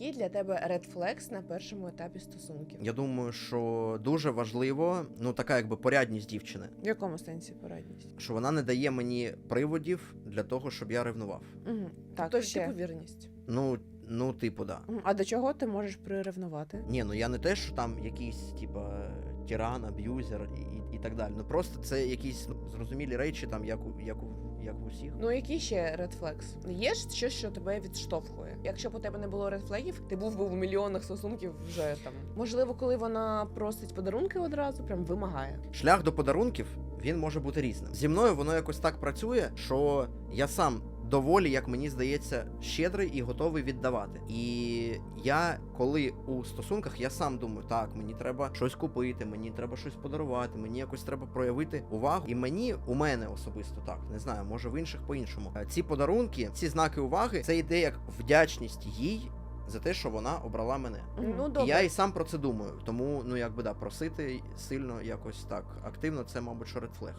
Які для тебе red flags на першому етапі стосунків? Я думаю, що дуже важливо, ну така якби порядність дівчини, В якому сенсі порядність? що вона не дає мені приводів для того, щоб я ревнував. Угу. Так, То то ще? вірність. Ну, ну, типу, да. А до чого ти можеш приревнувати? Ні, ну я не те, що там якийсь, типа, тиран, аб'юзер і, і, і так далі. Ну просто це якісь ну, зрозумілі речі, там, як у, як у, як у всіх. Ну які ще flags? Є ж щось, що тебе відштовхує. Якщо б у тебе не було flags, ти був би в мільйонах стосунків вже там. Можливо, коли вона просить подарунки одразу, прям вимагає. Шлях до подарунків він може бути різним. Зі мною воно якось так працює, що я сам доволі, як мені здається, щедрий і готовий віддавати. І я, коли у стосунках, я сам думаю, так, мені треба щось купити, мені треба щось подарувати, мені якось треба проявити увагу. І мені, у мене особисто так, не знаю, може в інших по-іншому. Е, Ці подарунки, ці знаки уваги, це йде як вдячність їй. За те, що вона обрала мене. Ну, і добре. я і сам про це думаю. Тому, ну якби да, просити сильно якось так активно, це, мабуть, flag.